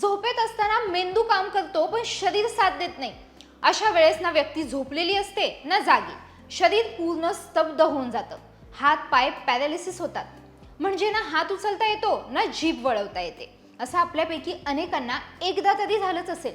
झोपेत असताना मेंदू काम करतो पण शरीर साथ देत नाही. अशा वेळेस ना व्यक्ती झोपलेली असते ना जागी. शरीर पूर्ण स्तब्ध होऊन जातं. हात पाय पॅरालिसिस होतात. म्हणजे ना हात उचलता येतो ना जीभ वळवता येते. असं आपल्यापैकी अनेकांना एकदा तरी झालंच असेल.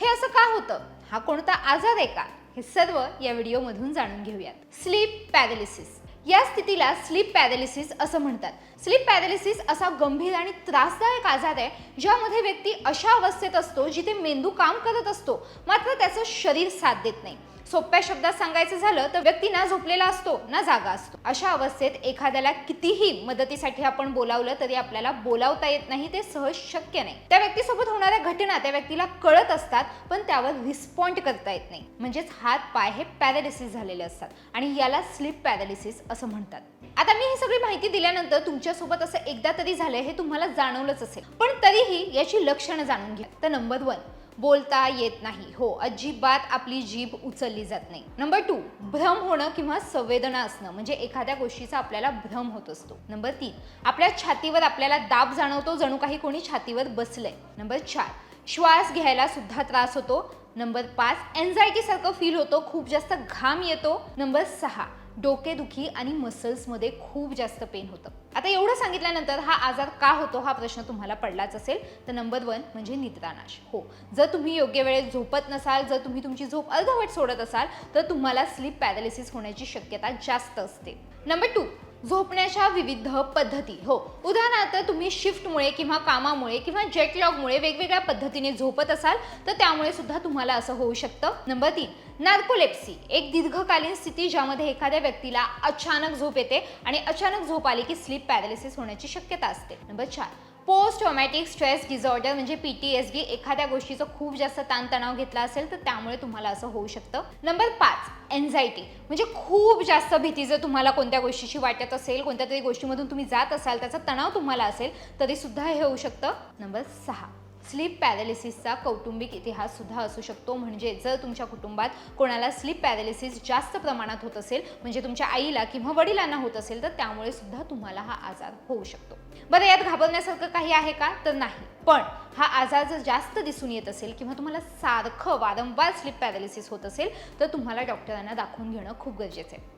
हे असं का होतं? हा कोणता आजार आहे का? हे सर्व या व्हिडिओमधून जाणून घेऊयात. स्लीप पॅरालिसिस या स्थितीला स्लीप पॅरालिसिस असं म्हणतात. स्लीप पॅरालिसिस असा गंभीर आणि त्रासदायक आजार आहे ज्यामध्ये व्यक्ती अशा अवस्थेत असतो जिथे मेंदू काम करत असतो मात्र त्याचं शरीर साथ देत नाही. सोप्या शब्दात सांगायचं झालं तर व्यक्ती ना झोपलेला असतो ना जागा असतो. अशा अवस्थेत एखाद्याला कितीही मदतीसाठी आपण बोलावलं तरी आपल्याला बोलावता येत नाही ते सहज शक्य नाही. त्या व्यक्तीसोबत होणाऱ्या घटना त्या व्यक्तीला कळत असतात पण त्यावर रिस्पॉन्ड करता येत नाही. म्हणजेच हात पाय हे पॅरालिसिस झालेले असतात आणि याला स्लीप पॅरालिसिस असं म्हणतात. आता मी ही सगळी माहिती दिल्यानंतर तुमच्यासोबत असं एकदा तरी झालंय हे तुम्हाला जाणवलंच असेल. पण तरीही याची लक्षणं जाणून घ्या. तर नंबर वन बोलता येत नाही. हो अजिबात आपली जीभ उचलली जात नाही. नंबर टू भ्रम होणं किंवा संवेदना असणं म्हणजे एखाद्या गोष्टीचा आपल्याला भ्रम होत असतो. नंबर तीन आपल्या छातीवर आपल्याला दाब जाणवतो जणू काही कोणी छातीवर बसलंय. नंबर चार श्वास घ्यायला सुद्धा त्रास होतो. नंबर पाच एन्झायटी सारखं फील होतो खूप जास्त घाम येतो. नंबर सहा डोकेदुखी आणि मसल्समध्ये खूप जास्त पेन होतं. आता एवढं सांगितल्यानंतर हा आजार का होतो हा प्रश्न तुम्हाला पडलाच असेल तर नंबर वन म्हणजे निद्रानाश हो जर तुम्ही योग्य वेळेत झोपत नसाल जर तुम्ही तुमची झोप अर्धवट सोडत असाल तर तुम्हाला स्लीप पॅरालिसिस होण्याची शक्यता जास्त असते. नंबर टू झोपण्याच्या विविध पद्धती. हो उदाहरणार्थ तुम्ही शिफ्टमुळे किंवा कामामुळे किंवा जेटलॉगमुळे वेगवेगळ्या पद्धतीने झोपत असाल तर त्यामुळे सुद्धा तुम्हाला असं होऊ शकतं. नंबर तीन नार्कोलेप्सी एक दीर्घकालीन स्थिती ज्यामध्ये एखाद्या व्यक्तीला अचानक झोप येते आणि अचानक झोप आली की स्लीप पॅरालिसिस होण्याची शक्यता असते. नंबर चार पोस्ट ट्रॉमॅटिक स्ट्रेस डिझॉर्डर म्हणजे पी टी एस डी एखाद्या गोष्टीचं खूप जास्त ताणतणाव घेतला असेल तर त्यामुळे तुम्हाला असं होऊ शकतं. नंबर पाच एन्झायटी म्हणजे खूप जास्त भीती जर तुम्हाला कोणत्या गोष्टीची वाटत असेल कोणत्या तरी गोष्टीमधून तुम्ही जात असाल त्याचा तणाव तुम्हाला असेल तरीसुद्धा हे होऊ शकतं. नंबर सहा. स्लीप पॅरालिसिसचा कौटुंबिक इतिहास सुद्धा असू शकतो. म्हणजे जर तुमच्या कुटुंबात कोणाला स्लीप पॅरालिसिस जास्त प्रमाणात होत असेल म्हणजे तुमच्या आईला किंवा वडिलांना होत असेल तर त्यामुळे सुद्धा तुम्हाला हा आजार होऊ शकतो. बरं यात घाबरण्यासारखं काही आहे का? तर नाही. पण हा आजार जर जास्त दिसून येत असेल किंवा तुम्हाला सारखं वारंवार स्लीप पॅरालिसिस होत असेल तर तुम्हाला डॉक्टरांना दाखवून घेणं खूप गरजेचं आहे.